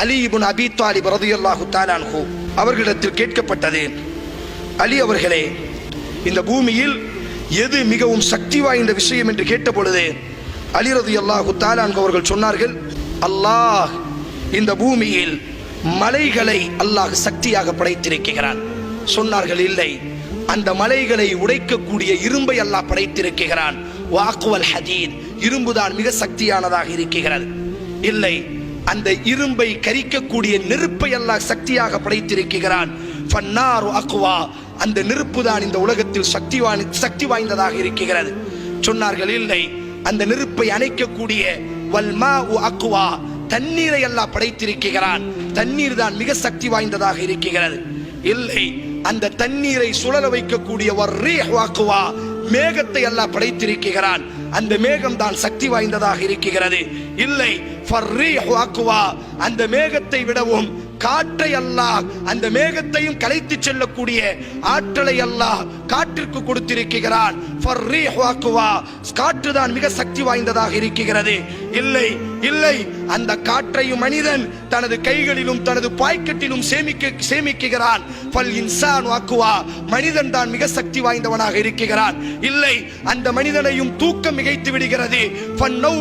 அலி இப்னு அபி தாலிப் ரதியல்லாஹு தாலான்ஹு அவர்களிடத்தில் கேட்கப்பட்டது. அலி அவர்களே இந்த பூமியில் எது மிகவும் சக்தி வாய்ந்த விஷயம் என்று கேட்ட பொழுது அலி ரதியல்லாஹு தாலான்ஹு அவர்கள் சொன்னார்கள் அல்லாஹ் இந்த பூமியில் மலைகளை அல்லாஹ் சக்தியாக படைத்திருக்கிறான். சொன்னார்கள் இல்லை அந்த மலைகளை உடைக்கக்கூடிய இரும்பை அல்லாஹ் படைத்திருக்கிறான். வாக்குவல் ஹதீத் இரும்புதான் மிக சக்தியானதாக இருக்கிறது. இல்லை அந்த இரும்பை கரிக்கக்கூடிய நெருப்பை அல்லாஹ் சக்தியாக படைத்திருக்கிறான். ஃபன்னாரு அக்வா. அந்த நெருப்பு தான் இந்த உலகத்தில் சக்தி வாய் சக்தி வாய்ந்ததாக இருக்கிறது. சொன்னார்கள் இல்லை. அந்த நெருப்பை அணைக்கக்கூடிய வல்மா உ அக்குவா தண்ணீரை எல்லாம் படைத்திருக்கிறான். தண்ணீர் தான் மிக சக்தி வாய்ந்ததாக இருக்கிறது. இல்லை. அந்த தண்ணீரை சுழல வைக்கக்கூடிய வாக்குவா மேகத்தை எல்லாம் படைத்திருக்கிறான். அந்த மேகம் தான் சக்தி வாய்ந்ததாக இருக்கிறது. இல்லை அந்த மேகத்தை விடவும் காற்றை அல்லாஹ் அந்த மேகத்தையும் கலைத்து செல்லக்கூடிய ஆற்றலை அல்லாஹ் காற்றிற்கு கொடுத்திருக்கிறான். காற்று தான் மிக சக்தி வாய்ந்ததாக இருக்கிறது. இல்லை இல்லை. அந்த காற்றையும் மனிதன் தனது கைகளிலும் தனது பாய்க்கட்டிலும் சேமிக்க சேமிக்கிறான். பல் இன்சான் வாக்குவா மனிதன் தான் மிக சக்தி வாய்ந்தவனாக இருக்கிறான். இல்லை அந்த மனிதனையும் தூக்கம் மிகைத்து விடுகிறது.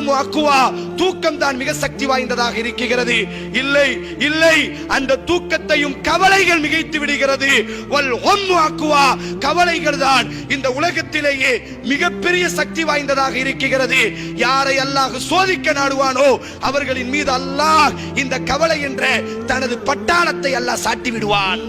வாக்குவா தூக்கம் தான் மிக சக்தி வாய்ந்ததாக இருக்கிறது. இல்லை இல்லை. அந்த தூக்கத்தையும் கவலைகள் மிகைத்து விடுகிறது. வல் வாக்குவா கவலைகள் தான் இந்த உலகத்திலேயே மிகப்பெரிய சக்தி வாய்ந்ததாக இருக்கிறது. யாரை அல்லாஹ் சோதிக்க நாடுவானோ அவர்களின் மீது அல்லாஹ் இந்த கவலை என்ற தனது பட்டாளத்தை அல்லாஹ் சாட்டி விடுவான்